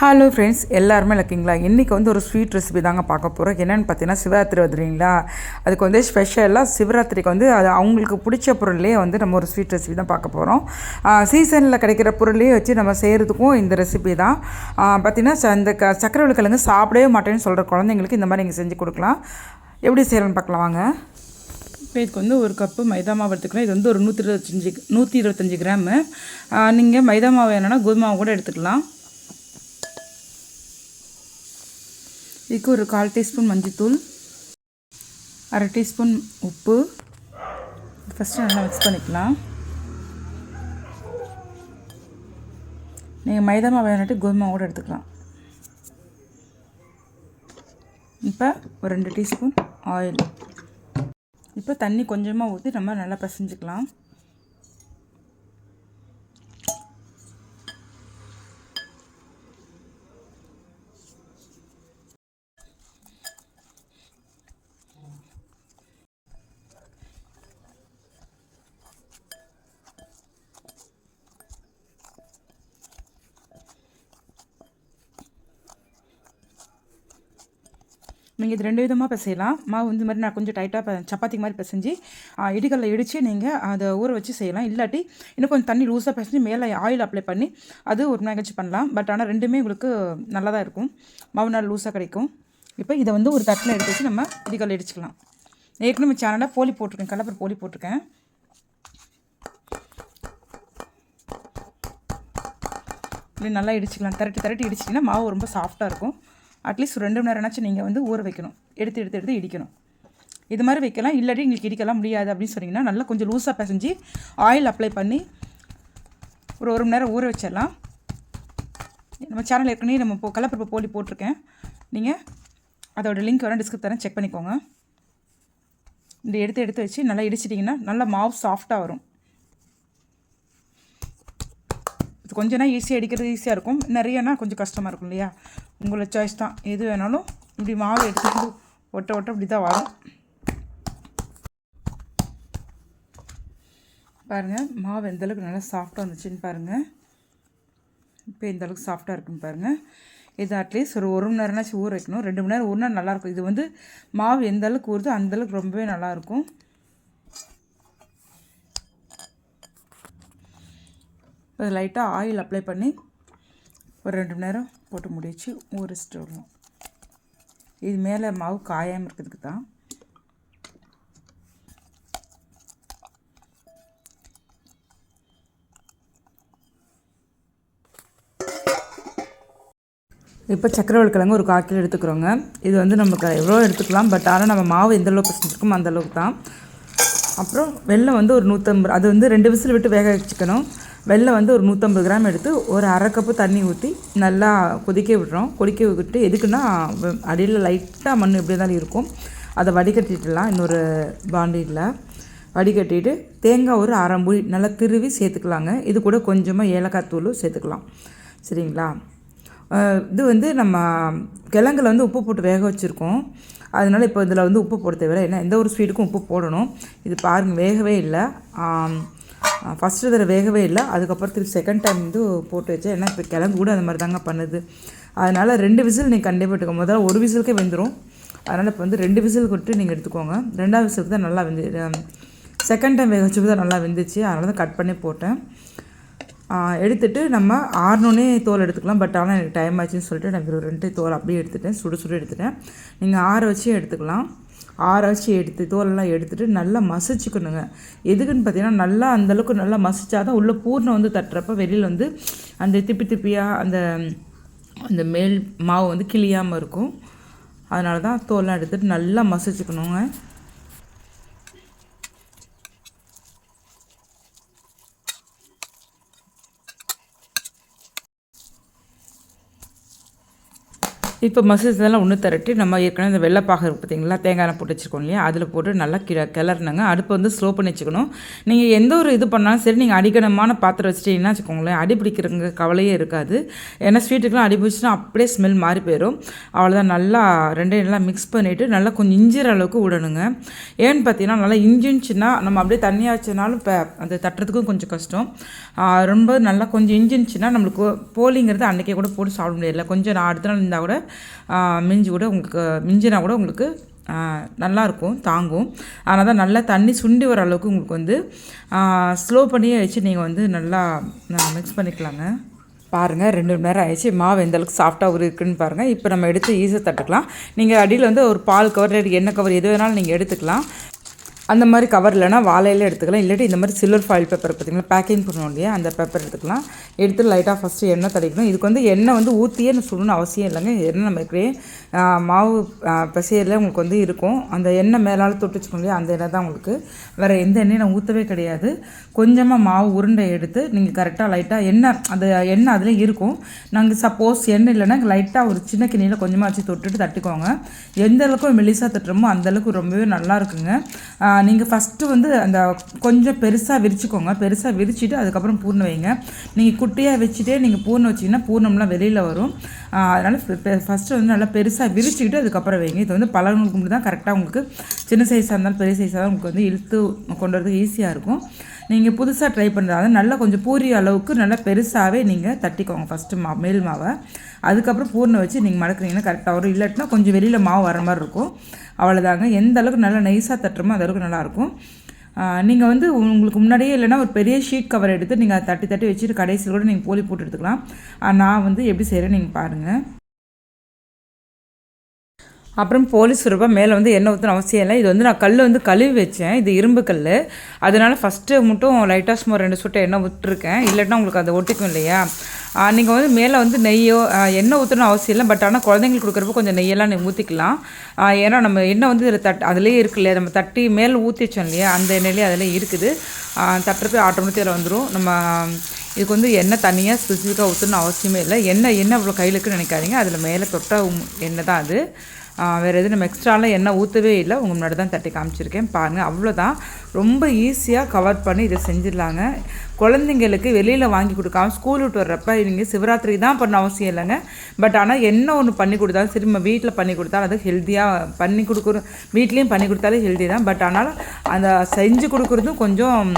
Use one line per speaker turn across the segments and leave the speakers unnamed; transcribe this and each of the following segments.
Hello friends எல்லாருமே இருக்கீங்களா? இன்றைக்கி வந்து ஒரு ஸ்வீட் ரெசிபி தாங்க பார்க்க போகிறோம் என்னென்னு பார்த்தீங்கன்னா சிவராத்திரி வந்துடுறீங்களா? அதுக்கு வந்து ஸ்பெஷலாக சிவராத்திரிக்கு வந்து அது அவங்களுக்கு பிடிச்ச பொருள்லேயே வந்து நம்ம ஒரு ஸ்வீட் ரெசிபி தான் பார்க்க போகிறோம் சீசனில் கிடைக்கிற பொருளையே வச்சு நம்ம செய்கிறதுக்கும் இந்த ரெசிபி தான். பார்த்திங்கன்னா ச- இந்த க சக்கரை கிழங்கு சாப்பிடவே மாட்டேன்னு சொல்கிற குழந்தைங்களுக்கு இந்த மாதிரி நீங்கள் செஞ்சு கொடுக்கலாம். எப்படி செய்கிறோன்னு பார்க்கலாம் வாங்க.
இப்போ இதுக்கு வந்து ஒரு கப்பு மைதா மாவு எடுத்துக்கலாம். இது வந்து ஒரு நூற்றி இருபத்தஞ்சி நூற்றி இருபத்தஞ்சி கிராமு. நீங்கள் மைதா மாவு வேணும்னா கோதுமாவை கூட எடுத்துக்கலாம். இதுக்கு ஒரு கால் டீஸ்பூன் மஞ்சள்தூள் அரை டீஸ்பூன் உப்பு. ஃபஸ்ட்டு நல்லா மிக்ஸ் பண்ணிக்கலாம். நீங்கள் மைதா மாவு வேணுட்டு கோதுமை கூட எடுத்துக்கலாம். இப்போ ஒரு ரெண்டு டீஸ்பூன் ஆயில். இப்போ தண்ணி கொஞ்சமாக ஊற்றி நம்ம நல்லா பிசைஞ்சிக்கலாம். நீங்கள் இது ரெண்டு விதமாக பிசையலாம். மாவு இந்த மாதிரி நான் கொஞ்சம் டைட்டாக சப்பாத்தி மாதிரி பிசைஞ்சு இடிகளில் இடித்து நீங்கள் அதை ஊற வச்சு செய்யலாம். இல்லாட்டி இன்னும் கொஞ்சம் தண்ணி லூஸாக பிசைஞ்சு மேலே ஆயில் அப்ளை பண்ணி அது ஒரு மேகச்சு பண்ணலாம். பட் ஆனால் ரெண்டுமே உங்களுக்கு நல்லா தான் இருக்கும். மாவு நாள் லூஸாக கிடைக்கும். இப்போ இதை வந்து ஒரு தட்டில் எடுத்து வச்சு நம்ம இடிகல்ல இடிச்சுக்கலாம். ஏற்கனவே சேனலாக போலி போட்டிருக்கேன். கலப்பர் போலி போட்டிருக்கேன். இப்படி நல்லா இடிச்சுக்கலாம். திரட்டி திரட்டி இடிச்சிட்டிங்கன்னா மாவு ரொம்ப சாஃப்டாக இருக்கும். அட்லீஸ்ட் ரெண்டு மணி நேரம்னாச்சும் நீங்கள் வந்து ஊற வைக்கணும். எடுத்து எடுத்து எடுத்து இடிக்கணும். இது மாதிரி வைக்கலாம். இல்லாட்டி எங்களுக்கு இடிக்கலாம் முடியாது அப்படின்னு சொன்னீங்கன்னா நல்லா கொஞ்சம் லூஸாக பிசைஞ்சு ஆயில் அப்ளை பண்ணி ஒரு ஒரு மணி நேரம் ஊற வச்சிடலாம். நம்ம சேனல் ஏற்கனவே நம்ம இப்போ கலப்பருப்பு போலி போட்டிருக்கேன். நீங்கள் அதோட லிங்க் வேணால் டிஸ்கிரிப் தரேன். செக் பண்ணிக்கோங்க. இந்த எடுத்து எடுத்து வச்சு நல்லா இடிச்சிட்டிங்கன்னா நல்லா மாவு சாஃப்டாக வரும் இது கொஞ்சம்னா ஈஸியாக அடிக்கிறது ஈஸியாக இருக்கும். நிறையனா கொஞ்சம் கஷ்டமாக இருக்கும் இல்லையா? உங்களோட சாய்ஸ் தான். எது வேணாலும் இப்படி மாவு எடுத்துக்கிட்டு ஒட்ட ஒட்ட இப்படி தான் வரும். பாருங்கள் மாவு எந்த அளவுக்கு நல்லா சாஃப்டாக வந்துச்சுன்னு பாருங்கள் இப்போ எந்த அளவுக்கு சாஃப்டாக இருக்குன்னு பாருங்கள் இது அட்லீஸ்ட் ஒரு ஒரு மணி நேரம்னாச்சும் ஊற வைக்கணும். ரெண்டு மணி நேரம் ஊறினா நல்லாயிருக்கும் இது வந்து மாவு எந்த அளவுக்கு ஊறுதோ அந்தளவுக்கு ரொம்பவே நல்லாயிருக்கும் அது லைட்டாக ஆயில் அப்ளை பண்ணி ஒரு ரெண்டு மணி நேரம் போட்டு முடிச்சு ஊறிச்சிட்டு வரணும். இது மேலே மாவு காயாமல் இருக்கிறதுக்கு தான்.
இப்போ சக்கரவள்ளி கிழங்கு ஒரு கால் கிலோ எடுத்துக்கிறோங்க. இது வந்து நமக்கு எவ்வளோ எடுத்துக்கலாம் பட் ஆனால் நம்ம மாவு எந்த அளவுக்கு செஞ்சுருக்கோமோ அந்த அளவுக்கு தான். அப்புறம் வெள்ளம் வந்து ஒரு நூற்றம்பது அது வந்து ரெண்டு விசில் விட்டு வேக வச்சுக்கணும். வெல்லம் வந்து ஒரு நூற்றம்பது கிராம் எடுத்து ஒரு அரை கப்பு தண்ணி ஊற்றி நல்லா கொதிக்க விடுறோம். கொதிக்க விட்டு எதுக்குன்னா அடியில் லைட்டாக மண் எப்படி இருந்தாலும் இருக்கும். அதை வடிகட்டிடலாம் இன்னொரு பாண்டியில் வடிகட்டிட்டு தேங்காய் ஒரு அரை மூடி நல்லா திருவி சேர்த்துக்கலாங்க. இது கூட கொஞ்சமாக ஏலக்காய் தூள் சேர்த்துக்கலாம். சரிங்களா? இது வந்து நம்ம கிழங்குல வந்து உப்பு போட்டு வேக வச்சுருக்கோம். அதனால் இப்போ இதில் வந்து உப்பு போட தேவையில்லை. ஏன்னா எந்த ஒரு ஸ்வீட்டுக்கும் உப்பு போடணும். இது பாருங்கள் வேகவே இல்லை. ஃபஸ்ட்டு தடவை வேகவே இல்லை. அதுக்கப்புறம் திருப்பி செகண்ட் டைம் வந்து போட்டு வச்சேன். ஏன்னா இப்போ கிழங்கு கூட அந்த மாதிரி தாங்க பண்ணுது. அதனால் ரெண்டு விசில் நீங்கள் கண்டிப்பாக எடுத்துக்கோங்க. முதல்ல ஒரு விசிலுக்கே வெந்துடும் அதனால் இப்போ வந்து ரெண்டு விசில் கொடுத்து நீங்கள் எடுத்துக்கோங்க. ரெண்டாவது விசிலுக்கு தான் நல்லா வெந்து செகண்ட் டைம் வேக வச்சப்போ தான் நல்லா வெந்துச்சு. அதனால தான் கட் பண்ணி போட்டேன். எடுத்துகிட்டு நம்ம ஆறணுன்னே தோல் எடுத்துக்கலாம். பட் ஆனால் எனக்கு டைம் ஆச்சுன்னு சொல்லிட்டு நான் ரெண்டு தோல் அப்படியே எடுத்துட்டேன். சுடு சுடு எடுத்துட்டேன். நீங்கள் ஆற வச்சு எடுத்துக்கலாம். ஆராய்ச்சி எடுத்து தோலெல்லாம் எடுத்துட்டு நல்லா மசிச்சுக்கணுங்க. எதுக்குன்னு பார்த்தீங்கன்னா நல்லா அந்தளவுக்கு நல்லா மசிச்சாதான் உள்ளே பூர்ணம் வந்து தட்டுறப்ப வெளியில் வந்து அந்த திப்பி திப்பியாக அந்த அந்த மேல் மாவு வந்து கிளியாமல் இருக்கும். அதனால தான் தோலெலாம் எடுத்துகிட்டு நல்லா மசிச்சுக்கணுங்க. இப்போ மசில்ஸ் இதெல்லாம் ஒன்று திரட்டி நம்ம ஏற்கனவே இந்த வெள்ளைப்பாக இருக்கு பார்த்தீங்களா தேங்காய் போட்டு வச்சுருக்கோம் இல்லையா அதில் போட்டு நல்லா கிள கிளறினாங்க. அடுப்பை வந்து ஸ்லோ பண்ணி வச்சுக்கணும். நீங்கள் எந்த ஒரு இது பண்ணாலும் சரி நீங்கள் அடிக்கணமான பாத்திரம் வச்சுட்டீங்கன்னா வச்சுக்கோங்களேன் அடி பிடிக்கிறங்க கவலையே இருக்காது. ஏன்னா ஸ்வீட்டுக்கெலாம் அடி பிடிச்சினா அப்படியே ஸ்மெல் மாறி போயிடும் அவ்வளோதான் நல்லா ரெண்டையும் நல்லா மிக்ஸ் பண்ணிவிட்டு நல்லா கொஞ்சம் இஞ்சிற அளவுக்கு விடணுங்க. ஏன்னு பார்த்தீங்கன்னா நல்லா இஞ்சின்ச்சுன்னா நம்ம அப்படியே தண்ணியாக வச்சனாலும் இப்போ அந்த தட்டுறதுக்கும் கொஞ்சம் கஷ்டம். ரொம்ப நல்லா கொஞ்சம் இஞ்சின்ச்சுன்னா நம்மளுக்கு போலிங்கிறது அன்றைக்கே கூட போட்டு சாப்பிட முடியல கொஞ்சம் நான் அடுத்த நாள் இருந்தால் கூட மிஞ்சி கூட உங்களுக்கு மிஞ்சினா கூட உங்களுக்கு நல்லாயிருக்கும் தாங்கும். ஆனால் தான் நல்லா தண்ணி சுண்டி வர அளவுக்கு உங்களுக்கு வந்து ஸ்லோ பண்ணியே வச்சு நீங்கள் வந்து நல்லா மிக்ஸ் பண்ணிக்கலாங்க. பாருங்கள் ரெண்டு மணி நேரம் ஆயிடுச்சு. மாவு எந்த அளவுக்கு சாஃப்டாக ஒரு இருக்குன்னு பாருங்கள் இப்போ நம்ம எடுத்து ஈஸியாக தட்டுக்கலாம். நீங்கள் அடியில் வந்து ஒரு பால் கவர் எண்ணெய் கவர் எது வேணாலும் நீங்கள் எடுத்துக்கலாம். அந்த மாதிரி கவர் இல்லைனா வாழையில எடுத்துக்கலாம். இல்லாட்டி இந்த மாதிரி சில்வர் ஃபாயில் பேப்பர் பார்த்தீங்களா? பேக்கிங் பண்ணுவோம் இல்லையா? அந்த பேப்பர் எடுத்துக்கலாம். எடுத்து லைட்டாக ஃபஸ்ட்டு எண்ணெய் தடைக்கணும் இதுக்கு வந்து எண்ணெய் வந்து ஊற்றியே சுடணும்னு அவசியம் இல்லைங்க. எண்ணெய் நம்ம ஏற்கனவே, மாவு பசையில் உங்களுக்கு வந்து இருக்கும். அந்த எண்ணெய் மேலால் தொட்டு இல்லையா? அந்த எண்ணெய் தான் உங்களுக்கு. வேறு எந்த எண்ணெயும் நான் ஊற்றவே கிடையாது. கொஞ்சமாக மாவு உருண்டை எடுத்து நீங்கள் கரெக்டாக லைட்டாக எண்ணெய் அந்த எண்ணெய் அதில் இருக்கும். நாங்கள் சப்போஸ் எண்ணெய் இல்லைன்னா லைட்டாக ஒரு சின்ன கிண்ணியில் கொஞ்சமாக வச்சு தொட்டுட்டு தட்டிக்கோங்க. எந்த அளவுக்கு மெலிசாக தட்டுறோமோ அந்தளவுக்கு ரொம்பவே நல்லா இருக்குங்க. நீங்கள் ஃபஸ்ட்டு வந்து அந்த கொஞ்சம் பெருசாக விரிச்சுக்கோங்க. பெருசாக விரிச்சிட்டு அதுக்கப்புறம் பூர்ணம் வைங்க. நீங்கள் குட்டியாக வச்சுட்டே நீங்கள் பூர்ணம் வச்சிங்கன்னா பூர்ணம்லாம் வெளியில் வரும். அதனால் ஃபஸ்ட்டு வந்து நல்லா பெருசாக விரிச்சுக்கிட்டு அதுக்கப்புறம் வைங்க. இது வந்து பழங்களுக்கு மட்டும் தான் கரெக்டாக உங்களுக்கு. சின்ன சைஸாக இருந்தாலும் பெரிய சைஸாக தான் உங்களுக்கு வந்து இழுத்து கொண்டு வரதுக்கு ஈஸியாக இருக்கும். நீங்கள் புதுசாக ட்ரை பண்ணுறது நல்லா கொஞ்சம் பூரி அளவுக்கு நல்லா பெருசாகவே நீங்கள் தட்டிக்கோங்க ஃபஸ்ட்டு மா மேல் மாவை. அதுக்கப்புறம் பூர்ணை வச்சு நீங்கள் மடக்குறீங்கன்னா கரெக்டாக வரும். இல்லாட்டினா கொஞ்சம் வெளியில் மாவு வர மாதிரி இருக்கும். அவ்வளோதாங்க எந்த அளவுக்கு நல்லா நைஸாக தட்டுறமோ அந்த அளவுக்கு நல்லாயிருக்கும் நீங்கள் வந்து உங்களுக்கு முன்னாடியே இல்லைன்னா ஒரு பெரிய ஷீட் கவர் எடுத்து நீங்கள் அதை தட்டி தட்டி வச்சுட்டு கடைசியில் கூட நீங்கள் போலி போட்டு எடுத்துக்கலாம். நான் வந்து எப்படி செய்கிறேன்னு நீங்கள் பாருங்கள் அப்புறம் போலீஸ் ரூபாய் மேலே வந்து எண்ணெய் ஊற்றணும் அவசியம் இல்லை. இது வந்து நான் கல் வந்து கழுவி வச்சேன். இது இரும்பு கல் அதனால ஃபஸ்ட்டு மட்டும் லைட்டாக சும்மா ரெண்டு சுட்டை எண்ணெய் விட்டுருக்கேன் இல்லைன்னா உங்களுக்கு அதை ஒட்டிக்கும் இல்லையா? நீங்கள் வந்து மேலே வந்து நெய்யோ எண்ணெய் ஊற்றணும் அவசியம் இல்லை. பட் ஆனால் குழந்தைங்களுக்கு கொடுக்குறப்போ கொஞ்சம் நெய்யெல்லாம் நீங்கள் ஊற்றிக்கலாம் ஏன்னா நம்ம எண்ணெய் வந்து இதில் தட் அதுலேயே இருக்கு இல்லையா? நம்ம தட்டி மேலே ஊற்றி வச்சோம் இல்லையா? அந்த எண்ணெயிலே அதில் இருக்குது. ஆ, தட்டுறது ஆட்டோமேட்டிக்காக வந்துடும் நம்ம இதுக்கு வந்து எண்ணெய் தனியாக ஸ்பெசிஃபிக்காக ஊற்றணும் அவசியமே இல்லை. எண்ணெய் எண்ணெய் அவ்வளோ கையில் இருக்குன்னு நினைக்காதீங்க. அதில் மேலே தொட்ட எண்ணெய் தான் அது. வேறு எதுவும் நம்ம எக்ஸ்ட்ராலாம் எண்ணெய் ஊற்றவே இல்லை. உங்கள் முன்னாடி தான் தட்டி காமிச்சிருக்கேன். பாருங்கள் அவ்வளோதான் ரொம்ப ஈஸியாக கவர் பண்ணி இதை செஞ்சிடலாங்க. குழந்தைங்களுக்கு வெளியில் வாங்கி கொடுக்காம ஸ்கூல் விட்டு வர்றப்ப நீங்கள் சிவராத்திரி தான் பண்ண அவசியம் இல்லைங்க. பட் ஆனால் என்ன ஒன்று பண்ணி கொடுத்தாலும் சரி நம்ம வீட்டில் பண்ணி கொடுத்தாலும் அது ஹெல்த்தியாக பண்ணி கொடுக்குறோம் வீட்லேயும் பண்ணி கொடுத்தாலே ஹெல்த்தி தான். பட் ஆனால் அந்த செஞ்சு கொடுக்குறதும் கொஞ்சம்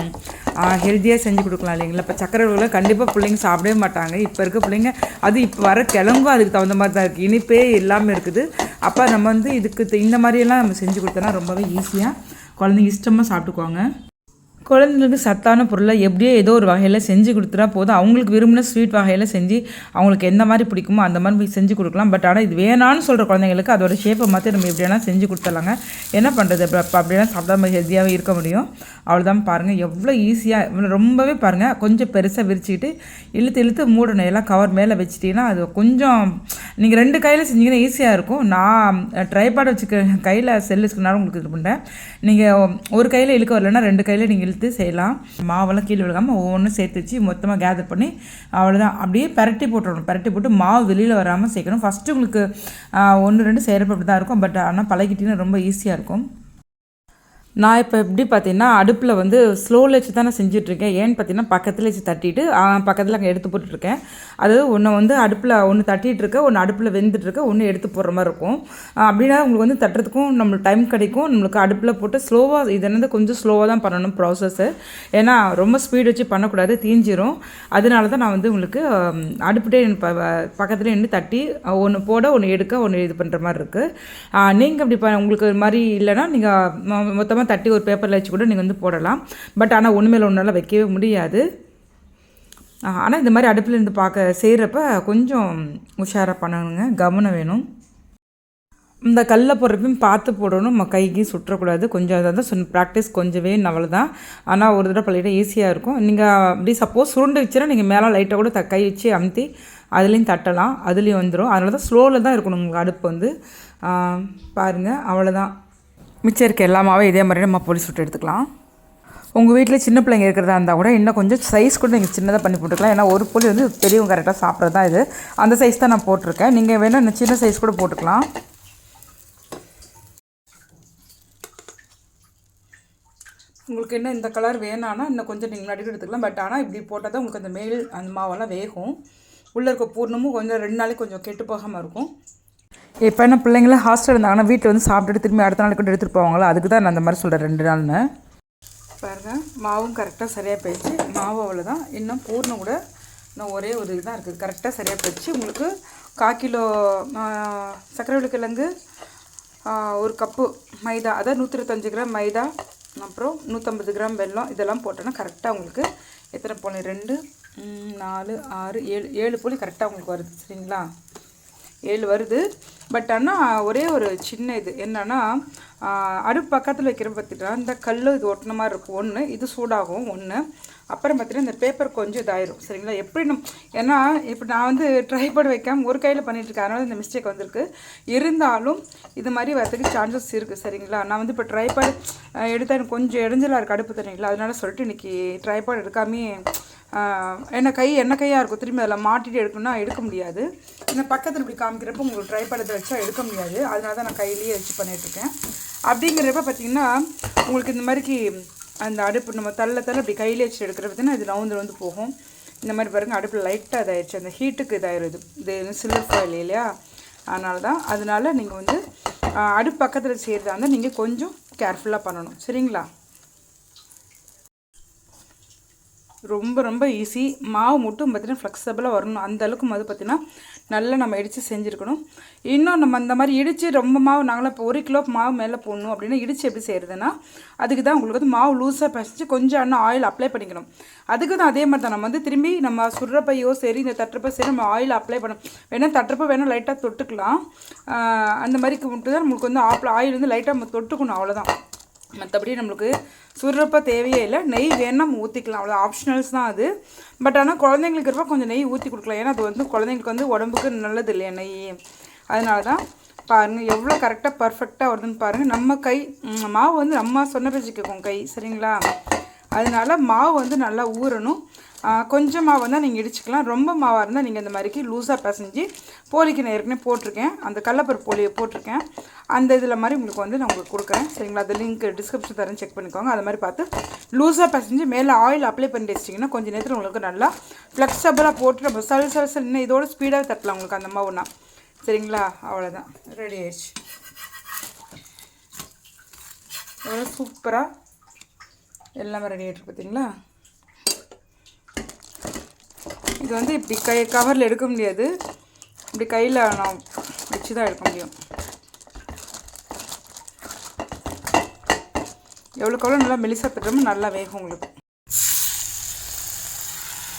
ஹெல்த்தியாக செஞ்சு கொடுக்கலாம் இல்லைங்களா? இப்போ சக்கரை விலை கண்டிப்பாக பிள்ளைங்க சாப்பிடவே மாட்டாங்க. இப்போ இருக்க பிள்ளைங்க அது இப்போ வர கிழங்கும் அதுக்கு தகுந்த மாதிரி தான் இருக்குது இனிப்பே இல்லாமல் இருக்குது. அப்போ நம்ம வந்து இதுக்கு த- இந்த மாதிரியெல்லாம் நம்ம செஞ்சு கொடுத்தோன்னா ரொம்பவே ஈஸியாக குழந்தைங்க இஷ்டமாக சாப்பிட்டுக்குவாங்க. குழந்தைங்களுக்கு சத்தான பொருளை எப்படியோ ஏதோ ஒரு வகையில் செஞ்சு கொடுத்துட்டா போதும். அவங்களுக்கு விரும்பின ஸ்வீட் வகையில் செஞ்சு அவங்களுக்கு எந்த மாதிரி பிடிக்குமோ அந்த மாதிரி போய் செஞ்சு கொடுக்கலாம். பட் ஆனால் இது வேணான்னு சொல்கிற குழந்தைங்களுக்கு அதோட ஷேப்பை மாற்றி நம்ம எப்படியானா செஞ்சு கொடுத்துடலாங்க. என்ன பண்ணுறது இப்போ அப்போ அப்படியெல்லாம் சாப்பிடாம ஹெல்த்தியாகவே இருக்க முடியும். அவ்வளோதான் பாருங்கள் எவ்வளோ ஈஸியாக ரொம்பவே பாருங்கள் கொஞ்சம் பெருசாக விரிச்சுக்கிட்டு இழுத்து இழுத்து மூடணும் எல்லாம் கவர் மேலே வச்சிட்டிங்கன்னா அது கொஞ்சம் நீங்கள் ரெண்டு கையில் செஞ்சீங்கன்னா ஈஸியாக இருக்கும். நான் ட்ரைபாட் வச்சுக்க கையில் செல் வச்சுக்கனாலும் உங்களுக்கு இது பண்ணுறேன் நீங்கள் ஒரு கையில் இழுக்க வரலன்னா ரெண்டு கையில் நீங்கள் இழுத்து செய்யலாம். மாவெல்லாம் கீழே விழுகாமல் ஒவ்வொன்றும் சேர்த்து வச்சு மொத்தமாக கேதர் பண்ணி அவ்வளோதான் அப்படியே பரட்டி போட்டுடணும் பரட்டி போட்டு மாவு வெளியில் வராமல் சேர்க்கணும். ஃபஸ்ட்டு உங்களுக்கு ஒன்று ரெண்டு செய்கிறப்ப அப்படி தான் இருக்கும். பட் ஆனால் பழகிட்டிங்கன்னா ரொம்ப ஈஸியாக இருக்கும். நான் இப்போ எப்படி பார்த்தீங்கன்னா அடுப்பில் வந்து ஸ்லோவில் வச்சு தான் நான் செஞ்சுட்ருக்கேன். ஏன்னு பார்த்தீங்கன்னா பக்கத்தில் வச்சு தட்டிட்டு பக்கத்தில் அங்கே எடுத்து போட்டுட்ருக்கேன். அதாவது ஒன்று வந்து அடுப்பில் ஒன்று தட்டிகிட்ருக்க ஒன்று அடுப்பில் வெந்துட்டுருக்க ஒன்று எடுத்து போடுற மாதிரி இருக்கும். அப்படின்னா உங்களுக்கு வந்து தட்டுறதுக்கும் நம்மளுக்கு டைம் கிடைக்கும். நம்மளுக்கு அடுப்பில் போட்டு ஸ்லோவாக இது என்னது கொஞ்சம் ஸ்லோவாக தான் பண்ணணும் ப்ராசஸ்ஸு ஏன்னா ரொம்ப ஸ்பீட் வச்சு பண்ணக்கூடாது தீஞ்சிரும். அதனால தான் நான் வந்து உங்களுக்கு அடுப்புட்டே ப பக்கத்துலேயே நின்று தட்டி ஒன்று போட ஒன்று எடுக்க ஒன்று இது பண்ணுற மாதிரி இருக்குது நீங்கள் அப்படி ப உங்களுக்கு இது மாதிரி இல்லைன்னா நீங்கள் மொத்தமாக தட்டி ஒரு பேப்பரில் வச்சு கூட நீங்கள் வந்து போடலாம். பட் ஆனால் ஒன்று மேலே ஒன்றால் வைக்கவே முடியாது. ஆனால் இந்த மாதிரி அடுப்பில் இருந்து பார்க்க செய்கிறப்ப கொஞ்சம் உஷாராக பண்ணணுங்க. கவனம் வேணும். இந்த கல்லில் போடுறப்பையும் பார்த்து போடணும். நம்ம கைக்கு சுற்றக்கூடாது. கொஞ்சம் அதாவது சொன்ன ப்ராக்டிஸ் கொஞ்சமே வேணும் அவ்வளோதான் ஆனால் ஒரு தடவை பள்ளியிட ஈஸியாக இருக்கும். நீங்கள் அப்படி சப்போஸ் சுருண்டு வச்சுனா நீங்கள் மேலே லைட்டாக கூட த கை வச்சு அமுத்தி அதுலேயும் தட்டலாம். அதுலேயும் வந்துடும் அதனால தான் ஸ்லோவில் தான் இருக்கணும் உங்களுக்கு அடுப்பு வந்து. பாருங்கள் அவ்வளோதான் மிச்சம் இருக்க எல்லாமாவே இதே மாதிரி நம்ம பொடி சுட்டு எடுத்துக்கலாம். உங்கள் வீட்டில் சின்ன பிள்ளைங்க இருக்கிறதா இருந்தால் கூட இன்னும் கொஞ்சம் சைஸ் கூட நீங்கள் சின்னதாக பண்ணி போட்டுக்கலாம். ஏன்னா ஒரு புளி வந்து பெரியவங்க கரெக்டாக சாப்பிட்றது தான் இது. அந்த சைஸ் தான் நான் போட்டிருக்கேன். நீங்கள் வேணால் இன்னும் சின்ன சைஸ் கூட போட்டுக்கலாம். உங்களுக்கு இன்னும் இந்த கலர் வேணான்னா இன்னும் கொஞ்சம் நீங்கள் நடுக்கிட்டு எடுத்துக்கலாம். பட் ஆனால் இப்படி போட்டால் தான் உங்களுக்கு அந்த மேல் அந்த மாவெல்லாம் வேகும். உள்ளே இருக்க பூர்ணமும் கொஞ்சம் ரெண்டு நாளைக்கு கொஞ்சம் கெட்டு போகாமல் இருக்கும். இப்போ என்ன பிள்ளைங்களாம் ஹாஸ்டல் இருந்தாங்கன்னா வீட்டில் வந்து சாப்பிட்டுட்டு திரும்பி அடுத்த நாளைக்கு கூட எடுத்துகிட்டு போவாங்களா? அதுக்கு தான் நான் அந்த மாதிரி சொல்கிறேன் ரெண்டு நாள்னு. பாருங்கள் மாவும் கரெக்டாக சரியாக போயிடுச்சு. மாவு அவ்வளோதான் இன்னும் பூர்ணம் கூட இன்னும் ஒரே ஒரு இதுதான் இருக்குது. கரெக்டாக சரியாக போயிடுச்சு. உங்களுக்கு கால் கிலோ ஆ, சர்க்கரை கிழங்கு ஒரு கப்பு மைதா அதாவது நூற்றி இருபத்தஞ்சு கிராம் மைதா அப்புறம் நூற்றம்பது கிராம் வெல்லம் இதெல்லாம் போட்டோன்னா கரெக்டாக உங்களுக்கு எத்தனை போலி ரெண்டு நாலு ஆறு ஏழு ஏழு போலி கரெக்டாக உங்களுக்கு வருது. சரிங்களா? ஏழு வருது. பட் ஆனால் ஒரே ஒரு சின்ன இது என்னென்னா அடுப்பு பக்கத்தில் வைக்கிற பார்த்துட்டா இந்த கல் இது ஒட்டின மாதிரி இருக்கும். ஒன்று இது சூடாகும். ஒன்று அப்புறம் பார்த்தீங்கன்னா இந்த பேப்பர் கொஞ்சம் இதாயிரும். சரிங்களா? எப்படி நம் ஏன்னா இப்போ நான் வந்து ட்ரைபாட் வைக்காமல் ஒரு கையில் பண்ணிகிட்ருக்கேன் இருக்கேன். அதனால இந்த மிஸ்டேக் வந்திருக்கு. இருந்தாலும் இது மாதிரி வரதுக்கு சான்சஸ் இருக்குது சரிங்களா? நான் வந்து இப்போ ட்ரைபாட் எடுத்தால் எனக்கு கொஞ்சம் இடைஞ்சலாக இருக்குது அடுப்பு தண்ணிங்களா அதனால சொல்லிட்டு இன்னைக்கு ட்ரைபாட் எடுக்காமே என்ன கை என்ன கையாக இருக்கும் திரும்பி அதில் மாட்டிட்டு எடுக்கணும்னா எடுக்க முடியாது. இந்த பக்கத்தில் இப்படி காமிக்கிறப்ப உங்களுக்கு ட்ரை படத்தை வச்சா எடுக்க முடியாது. அதனால தான் நான் கையிலேயே வச்சு பண்ணிகிட்ருக்கேன் அப்படிங்கிறப்ப பார்த்தீங்கன்னா உங்களுக்கு இந்த மாதிரிக்கு அந்த அடுப்பு நம்ம தள்ள தள்ள இப்படி கையிலே வச்சு எடுக்கிற பார்த்தீங்கன்னா இது ரவுந்து வந்து போகும். இந்த மாதிரி பாருங்கள் அடுப்பில் லைட்டாக இதாகிடுச்சு அந்த ஹீட்டுக்கு இதாகிடுது இது சில்வர் ஃபாயில் இல்லையா? அதனால தான் அதனால நீங்கள் வந்து அடுப்பு பக்கத்தில் செய்கிறதா இருந்தால் நீங்கள் கொஞ்சம் கேர்ஃபுல்லாக பண்ணணும். சரிங்களா? ரொம்ப ரொம்ப ஈஸி மாவு மட்டும் பார்த்தீங்கன்னா ஃப்ளெக்சபிளாக வரணும். அந்த அளவுக்கு அது பார்த்தீங்கன்னா நல்லா நம்ம இடித்து செஞ்சுருக்கணும். இன்னும் நம்ம அந்த மாதிரி இடித்து ரொம்ப மாவு நாங்களாம் இப்போ ஒரு கிலோ மாவு மேலே போடணும் அப்படின்னா இடித்து எப்படி செய்கிறதுனா அதுக்கு தான் உங்களுக்கு வந்து மாவு லூஸாக பசிச்சு கொஞ்சம் இன்னும் ஆயில் அப்ளை பண்ணிக்கணும். அதுக்கு தான் அதே மாதிரி தான் நம்ம வந்து திரும்பி நம்ம சுடுறப்பையோ சரி இந்த தட்டுறப்போ சரி நம்ம ஆயில் அப்ளை பண்ண வேணால் தட்டுறப்போ வேணால் லைட்டாக தொட்டுக்கலாம். அந்த மாதிரிக்கு மட்டும் தான் நம்மளுக்கு வந்து ஆப்பிள் ஆயில் வந்து லைட்டாக நம்ம தொட்டுக்கணும் அவ்வளோதான் மற்றபடி நம்மளுக்கு சுடுறப்ப தேவையே இல்லை. நெய் வேணால் நம்ம ஊற்றிக்கலாம் அவ்வளோ ஆப்ஷனல்ஸ் தான் அது. பட் ஆனால் குழந்தைங்களுக்கு இருப்ப கொஞ்சம் நெய் ஊற்றி கொடுக்கலாம். ஏன்னா அது வந்து குழந்தைங்களுக்கு வந்து உடம்புக்கு நல்லது இல்லையா நெய்? அதனால தான் பாருங்கள் எவ்வளோ கரெக்டாக பர்ஃபெக்டாக வருதுன்னு பாருங்கள் நம்ம கை மாவு வந்து நம்ம சொன்ன பேச்சு கேட்கும் கை சரிங்களா? அதனால மாவு வந்து நல்லா ஊறணும். கொஞ்சம் மாவு வந்தால் நீங்கள் இடிச்சுக்கலாம். ரொம்ப மாவாக இருந்தால் நீங்கள் இந்த மாதிரிக்கு லூஸாக பிசைஞ்சு போலிக்கு நான் ஏற்கனவே போட்டிருக்கேன். அந்த கடலப்பருப்பு போலியை போட்டிருக்கேன். அந்த இதில் மாதிரி உங்களுக்கு வந்து நான் உங்களுக்கு கொடுக்குறேன். சரிங்களா? அது லிங்க் டிஸ்கிரிப்ஷன் தரேன் செக் பண்ணிக்கோங்க. அது மாதிரி பார்த்து லூஸாக பிசைஞ்சு மேலே ஆயில் அப்ளை பண்ணி வச்சிட்டிங்கன்னா கொஞ்சம் நேரத்தில் உங்களுக்கு நல்லா ஃப்ளெக்சபிளாக போட்டு நம்ம சல் சல் சல் இன்னும் இதோட ஸ்பீடாக தட்டலாம் உங்களுக்கு அந்த மாவுனா சரிங்களா? அவ்வளோதான் ரெடி ஆயிடுச்சு. எவ்வளோ சூப்பராக எல்லாமே ரெடி ஆகிட்டு பார்த்தீங்களா இது வந்து இப்படி கை கவரில் எடுக்க முடியாது. இப்படி கையில் நான் வச்சு தான் எடுக்க முடியும். எவ்வளோக்கு எவ்வளோ நல்லா மெலிசா தட்டுறமோ நல்லா வேகும் உங்களுக்கு.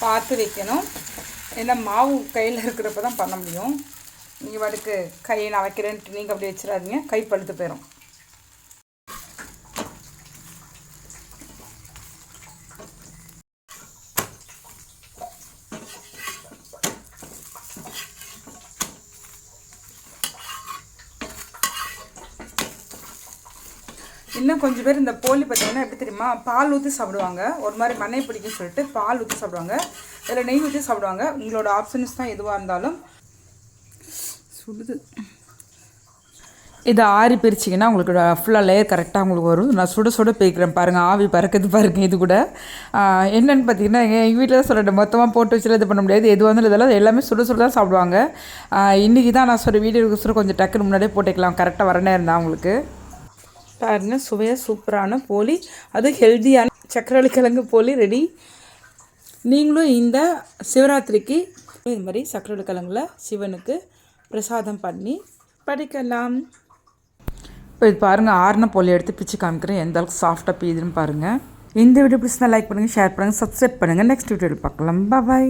பார்த்து வைக்கணும். ஏன்னா மாவு கையில் இருக்கிறப்ப தான் பண்ண முடியும். நீங்கள் பாட்டுக்கு கையை நான் வைக்கிறேன்ட்டு நீங்கள் அப்படி வச்சிடாதீங்க. கை பழுத்து போயிடும் இன்னும் கொஞ்சம் பேர் இந்த போலி பார்த்தீங்கன்னா எப்படி தெரியுமா? பால் ஊற்றி சாப்பிடுவாங்க. ஒரு மாதிரி மண்ணை பிடிக்கும் சொல்லிட்டு பால் ஊற்றி சாப்பிடுவாங்க. இதில் நெய் ஊற்றி சாப்பிடுவாங்க. உங்களோட ஆப்ஷன்ஸ் தான் எதுவாக இருந்தாலும். சுடுது. இதை ஆறி பிரிச்சிங்கன்னா உங்களுக்கு ஃபுல்லாக லேயர் கரெக்டாக உங்களுக்கு வரும். நான் சுட சுட பேய்க்கிறேன். பாருங்கள் ஆவி பறக்குது பாருங்கள் இது கூட. என்னென்னு பார்த்தீங்கன்னா எங்கள் வீட்டில் தான் சொல்கிறேன் மொத்தமாக போட்டு வச்சுல இது பண்ண முடியாது. எது வந்து இதெல்லாம் எல்லாமே சுட சுட தான் சாப்பிடுவாங்க. இன்றைக்கி தான் நான் சொல்கிற வீடியோ சொல்ல கொஞ்சம் டக்குன்னு முன்னாடியே போட்டுக்கலாம். கரெக்டாக வர நேரம் தான் உங்களுக்கு. பாருங்க சுவையாக சூப்பரான போலி. அது ஹெல்த்தியான சக்கரவள்ளி கிழங்கு போலி ரெடி. நீங்களும் இந்த சிவராத்திரிக்கு இது மாதிரி சக்கரவள்ளி கிழங்குல சிவனுக்கு பிரசாதம் பண்ணி படிக்கலாம். இப்போ இது பாருங்கள் ஆறுன போலி எடுத்து பிச்சு காமிக்கிறேன். எந்த அளவுக்கு சாஃப்டாக பீதுன்னு பாருங்கள் இந்த வீடியோ பிடிச்சிருந்தா லைக் பண்ணுங்கள் ஷேர் பண்ணுங்கள் சப்ஸ்கிரைப் பண்ணுங்கள் நெக்ஸ்ட் வீடியோவில் பார்க்கலாம். பாய்